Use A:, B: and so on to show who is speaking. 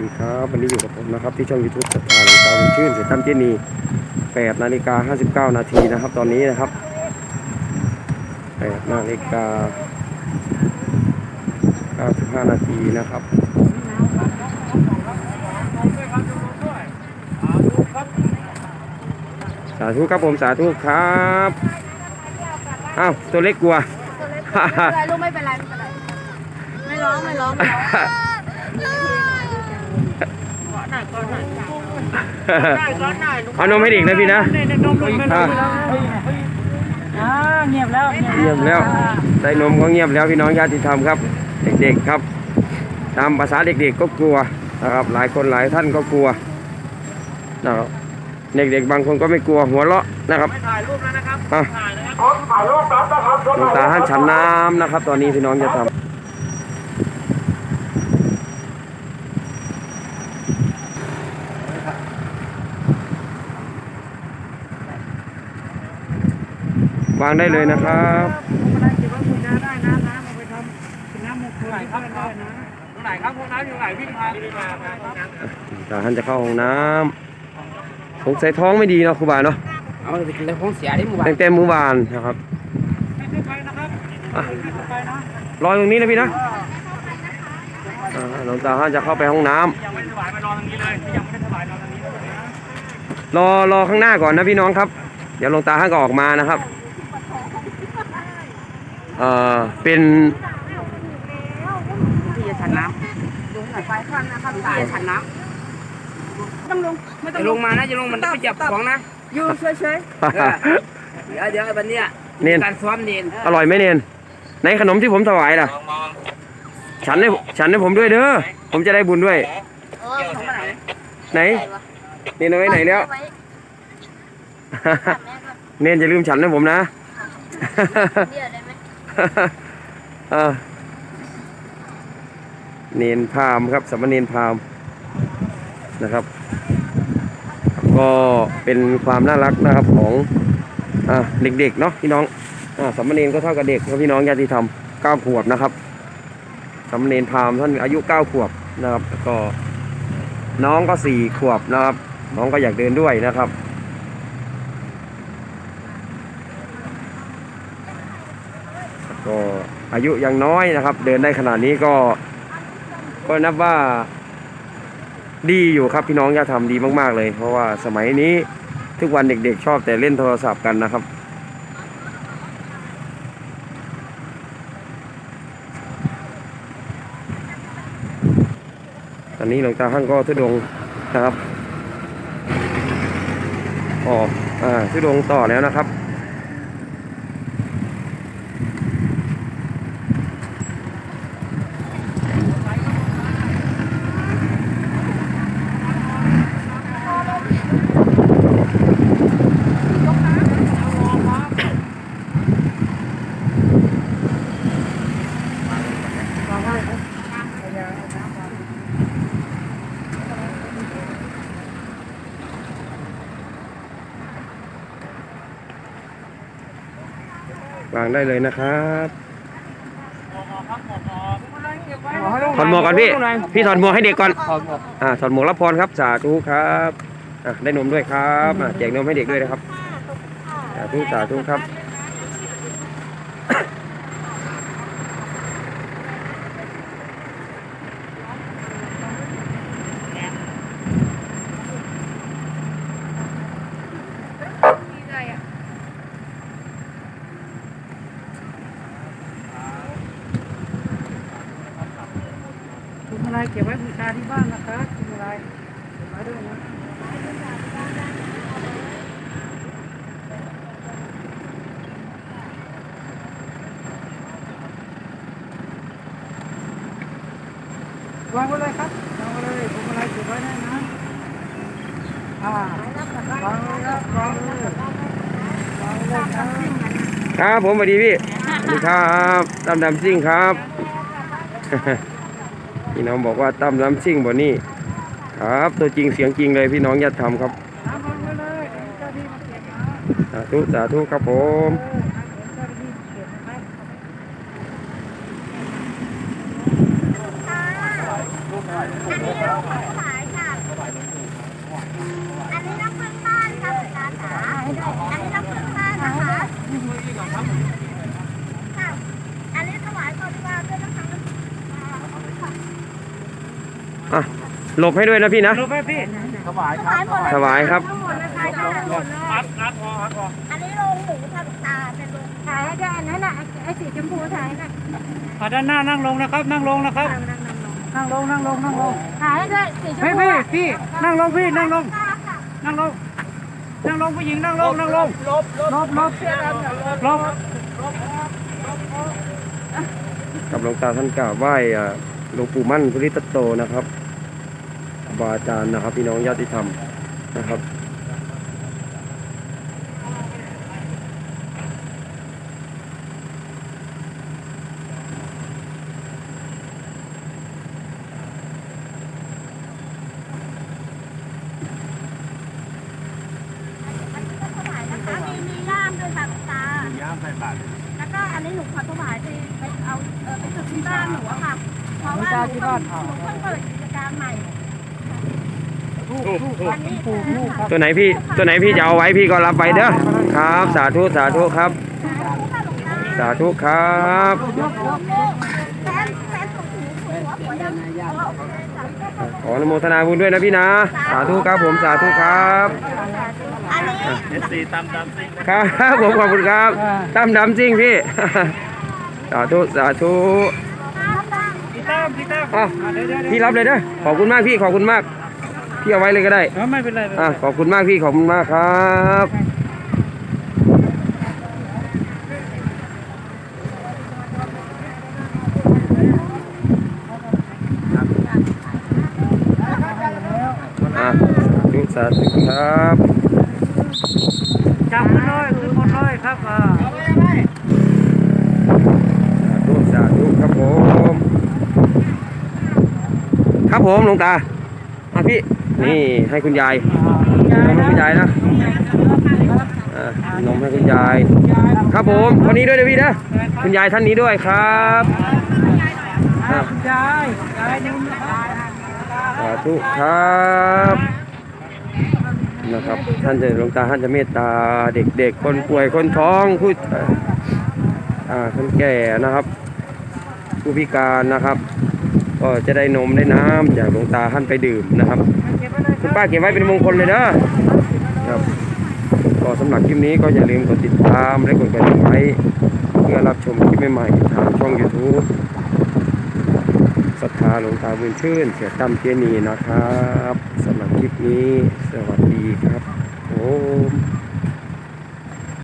A: ดีครับวันนี้อยู่กับผมนะครับที่ช่อง YouTube สถานตาบุญชื่นเสร็จตั้มเจนี8นาฬิกา59 นาทีนะครับ ตอนนี้นะครับ8นาฬิกา95 นาทีนะครับสาธุครับผมสาธุครับอ้าวตัวเล็กกลัว
B: ไม่เป็นไรลูกไม่เป็นไรไม่เป็นไรไม่ร้องไม่ร้อง ไม่ร้องได้ก็ได้ลูก
A: เอานมให้เด็กนะพี่นะอะ
C: อ่าเงียบแล้ว
A: เงียบแล้วได้นมก็เงียบแล้วพี่น้องญาติธรรมครับ เด็กๆครับ ตามภาษาเด็กๆก็กลัวนะครับ หลายคนหลายท่านก็กลัวนะครับเด็กๆบางคนก็ไม่กลัวหัวเราะนะครับ
C: ถ่ายรูปแล้วนะครับ
A: อะ
C: ถ่ายนะครับ
A: หลวงตาท่านฉันน้ำนะครับ ตอนนี้พี่น้องจะทำ วางได้เลยนะครับ
C: ได้เก็บไว้คุณน้าได้นะน้ำเอาไปทำเป็นน้ำมงคลที่บ้านได้นะตรงไหนครับพวกน้ำอยู่ไหนวิ่งมาวิ่งมามาครับ
A: ตาท่านจะเข้าห้องน้ำสงสัยท้องไม่ดีเนาะครูบาเนาะ
D: เอาไปกินแล้วของเสียได้หมู่บ้าน
A: ตั้งแต่เมื่อวานนะครับ
C: ไม่ขึ้นไปนะครับ
A: อะ
C: ไม่ขึ้นไปนะ
A: รอตรงนี้นะพี่นะอ่าหลวงตาท่านจะเข้าไปห้องน้ำ
C: ยังไม่ถวายมารอตรงนี้เลยยังไม่ได้ถวายรอตรงนี้เลยนะ
A: รอรอข้างหน้าก่อนนะพี่น้องครับ เดี๋ยวหลวงตาท่านก็ออกมานะครับ เอ่อเป็น
D: ที่จะฉันน้
B: ดูหน่อยไปข้างนะครับำตา
D: ที่
B: ย
D: จะฉันน้
B: ต้องลงไม่ำต้อ
D: จะ
B: ง
D: ล
B: ล
D: ง
B: ง
D: มานะจะลงมันต้องไปจับของนะ
B: อยู่เฉย
D: เออเดี๋ยวเดี๋ยววันเนี้ย
A: เนน
D: การซ้อมเนน
A: อร่อยไหมเนนในขนมที่ผมถวายล่ะ ฉันให้ฉันให้ผมด้วยเด้อผมจะได้บุญด้วย
B: ๆเออของไหน
A: ไหนเนนเอาไว้ไหนแล้ว
B: ไว้
A: เนนอย่าลืมฉันให้ผมนะ
B: เนีย
A: นนพามครับสามเณรพามนะครับ ก็เป็นความน่ารักนะครับของอเด็กๆเนาะพี่น้องอสามเณรก็เท่ากับเด็กครับพี่น้องญาติธรรมเก้าขวบนะครับสามเณรพามท่านอายุเก้าขวบนะครับ ก็น้องก็สี่ขวบนะครับ น้องก็อยากเดินด้วยนะครับ ก็ อายุยังน้อยนะครับ เดินได้ขนาดนี้ก็ ก็นับว่า ดีอยู่ครับพี่น้องญาติธรรมดีมาก ๆ เลย เพราะว่าสมัยนี้ทุกวันเด็กๆ ชอบแต่เล่นโทรศัพท์กันนะครับ ตอนนี้หลวงตาท่านก็ทุดงนะครับออกอ่าทุดงต่อแล้วนะครับางได้เลยนะครับถอดหมวกก่อนพี่ พี่ถอดหมวกให้เด็กก่อนอ่าถอดหมวกรับพรครับสาธุครับอะได้นมด้วยครับอะแจกนมให้เด็กด้วยนะครับสาธุสาธุครับ
C: คุณอะไรเก็บไว้บูชาที่บ้านนะคะคุณอะไรเก็บไว้ด้วยนะวางไว้เลยครับวางไว้เลยผมอะไรเก็บไว้ได้นะอ่าวางเลยครับวางเลยวางเลยครับ
A: ครับผมสวัสดีพี่สวัสดีครับตั้มดำซิ่งครับ พี่น้องบอกว่าตั้มดำซิ่งบ่นี่ครับ ตัวจริงเสียงจริงเลยพี่น้องญาติธรรมครับสาธุสาธุครับผม
B: อันนี้ลูกของหมายค่ะ อันนี้น้ำผึ้งบ้านค่ะคุณตาจ๋าอันนี้น้ำผึ้งบ้านนะคะ อันนี้ถวายบริวารด้วยนะคะ
A: อะหลบให้ด้วยนะพี่นะ
C: รูปไหมพี่ถวาย
B: ถวายหมดเลย
A: ถวายครับ
B: ทั้งหมดเลยค่ะทั้งหมดเลย
C: รัดรัดพอรัดพอ
B: อันนี้โรงหมูค่ะคุณตาเป็นโรงขายได้อันนั้นน่ะไอ้สีชมพูถ่ายน่ะ
C: อะด้านหน้านั่งลงนะครับ นั่งลงนะครับ นั่งลงนั่งลงนั่งลง
B: ขายได้สีชม
C: พี่
B: พู
C: พี่
B: อะ
C: พี่นั่งลงพี่นั่งลง นั่งลง นั่งลงผู้หญิงนั่งลงนั่งลงลบลบลบลบ
A: กับหลวงตาท่านกราบไหว้อ่าหลวงปู่มั่นพุริตโตนะครับ บาอาจารย์นะครับ พี่น้องญาติธรรมนะครับ
B: อันนี้ถวายนะคะมีมีย่ามด้วยค่ะคุณตา
C: ย่ามใส่บาตร
B: แล้วก็อันนี้หนูขอถวายไปไปเอาเออไปจุดที่บ้านหนูอะค่ะ เพราะว่าหนูเพิ่งหนูเพิ่งเปิดกิจการใหม่
A: ตัวไหนพี่ตัวไหนพี่จะเอาไว้พี่ก็รับไว้เด้อครับ สาธุสาธุครับ สาธุครับ
B: แฟนแฟนของหนูหัวหัวยังอ๋อโอเคค่ะ
A: ขออนุโมทนาบุญด้วยนะพี่นะ สาธุครับผมสาธุครับ
B: อันนี้
C: เอสซีตามตามซิง
A: ครับผมขอบคุณครับตั้มดำจริงพี่ สาธุสาธุ
C: พี่ตั้มพี่ตั้ม
A: อะ
C: เดี๋ยวเดี๋ยว
A: พี่รับเลยเด้อขอบคุณมากพี่ขอบคุณมาก พี่เอาไว้เลยก็ได้
C: ไม่เป็นไร
A: อะขอบคุณมากพี่ขอบคุณมากครับอะดูสาธุครับ
C: จับมันเลยขึ้นหมดเลยครับอ่า
A: สาธุสาธุครับผม ครับผมหลวงตาอะพี่ นี่ให้คุณยายนมให้คุณยายนะอะนมให้คุณยาย ครับผมคนนี้ด้วยนะพี่นะคุณยายท่านนี้ด้วยครับอะ
C: ยายยายนึง
A: สาธุครับนะครับท่านจะหลวงตาท่านจะเมตตาเด็กๆ คนป่วยคนท้องผู้อ่าคนแก่นะครับ ผู้พิการนะครับ ก็จะได้นมได้น้ำจากหลวงตาท่านไปดื่มนะครับคุณ ป้าเก็บไว้เป็นมงคลเลยนะครับก็สำหรับคลิปนี้ก็อย่าลืมกดติดตามและกดกระดิ่งไว้เพื่อรับชมคลิปใหม่ๆทางช่อง YouTube ศรัทธาหลวงตาบุญชื่น เสียตั้มเจนีนะครับสำหรับคลิปนี้สวัสดีครับโอ้